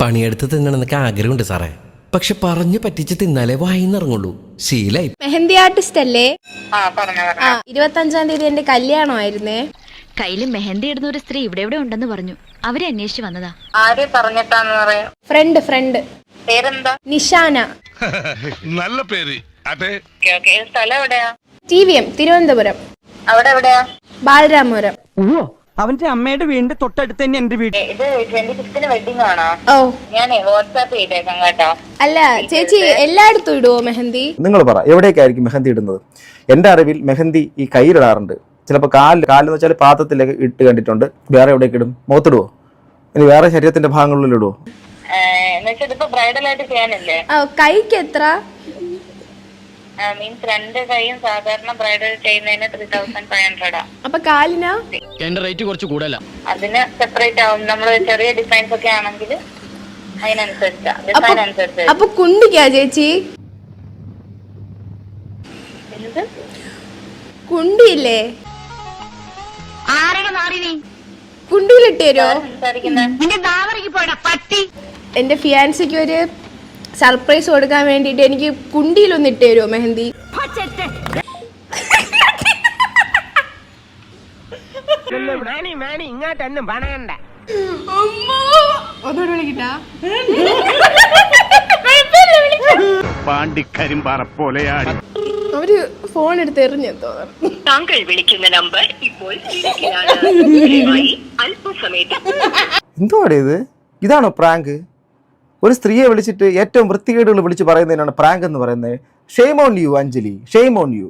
പണിയെടുത്ത് തിന്നണമെന്നൊക്കെ ആഗ്രഹമുണ്ട് സാറേ. പക്ഷെ പറഞ്ഞു പറ്റിച്ച് തിന്നാലേ വായിന്നിറങ്ങുള്ളൂ. ശീലായി. മെഹന്തി ആർട്ടിസ്റ്റ് അല്ലേ? ആ പറഞ്ഞു ആ പറഞ്ഞു ഇരുപത്തഞ്ചാം തീയതി എന്റെ കല്യാണമായിരുന്നേ. കയ്യിൽ മെഹന്തി ഇടുന്ന ഒരു സ്ത്രീ ഇവിടെ ഇവിടെ ഉണ്ടെന്ന് പറഞ്ഞു. അവരെ അന്വേഷിച്ച് വന്നതാ. ആര് പറഞ്ഞിട്ടാന്ന് പറയാം? ഫ്രണ്ട് ഫ്രണ്ട് പേരെന്താ? നിഷാന. നല്ല പേര്. അതെ. Okay okay. സ്ഥലം എവിടെയാ? T V M Thiruvananthapuram. അവിടെ എവിടെയാ? ബാലരാമപുരം. ഓ അവന്റെ അമ്മയുടെ വീടിന്റെ തൊട്ടടുത്ത് തന്നെ എന്റെ വീട്. ഏ, ഇത് ട്വന്റി ഫിഫ്തിന് വെഡിങ് ആണോ? ഓ. ഞാനേ വാട്സാപ്പ് ചെയ്തേക്കാം കേട്ടോ. അല്ല ചേച്ചി എല്ലായിടത്തും ഇടുവോ മെഹന്തി? നിങ്ങൾ പറ എവിടേക്കായിരിക്കും മെഹന്തി ഇടുന്നത്? എന്റെ അറിവിൽ മെഹന്തി ഈ കയ്യിലിടാറുണ്ട്. ചിലപ്പോൾ കാലിൽ കാലെന്ന് വെച്ചാൽ പാത്രത്തിലേക്ക് ഇട്ട് കണ്ടിട്ടുണ്ട്. വേറെ എവിടേക്ക് ഇടും? മുഖത്തിടുവോ ഇനി വേറെ ശരീരത്തിന്റെ ഭാഗങ്ങളിൽ ഇടുവോ? എന്നുവെച്ചാൽ ഇതിപ്പോ ബ്രൈഡൽ ആയിട്ട് ചെയ്യാനല്ലേ? കൈക്ക് എത്ര? മീൻസ് രണ്ട് കൈയും സാധാരണ ബ്രൈഡൽ ചെയ്യുന്നതിന് ത്രീ തൗസൻഡ് ഫൈവ് ഹൺഡ്രഡാ അപ്പൊ കാലിനാ? എന്റെ റേറ്റ് കുറച്ച് കൂടുതലാ. അതിന് സെപ്പറേറ്റ് ആവും. നമ്മൾ ചെറിയ ഡിസൈൻസ് ഒക്കെ ആണെങ്കിൽ അതിനനുസരിച്ചാ. അപ്പൊ ഡിസൈൻ അനുസരിച്ച് അപ്പൊ കുണ്ടിക്കാ ചേച്ചി? എന്ത്? കുണ്ടിയില്ലേ കുണ്ടിയിലിട്ടോ എന്റെ ഫിയാൻസിക്ക് ഒരു സർപ്രൈസ് കൊടുക്കാൻ വേണ്ടിയിട്ട് എനിക്ക് കുണ്ടിയിലൊന്ന് ഇട്ട് തരുമോ മെഹന്തി? ഇങ്ങോട്ടൊന്നും പണയണ്ട. ഒന്നുകൂടെ വിളിക്കട്ടാ? പാണ്ടിക്കരിമ്പാറ പോലെയാടി. അവർ ഫോൺ എടുത്ത് എറിഞ്ഞു തോന്നുന്നു താങ്കൾ വിളിക്കുന്ന നമ്പർ ഇപ്പോൾ അല്പസമയത്ത് എന്തോ ഇത്? ഇതാണോ പ്രാങ്ക്? ഒരു സ്ത്രീയെ വിളിച്ചിട്ട് ഏറ്റവും വൃത്തികേടുകൾ വിളിച്ച് പറയുന്നതിനാണ് പ്രാങ്ക് എന്ന് പറയുന്നത്. Shame on you Anjali. Shame on you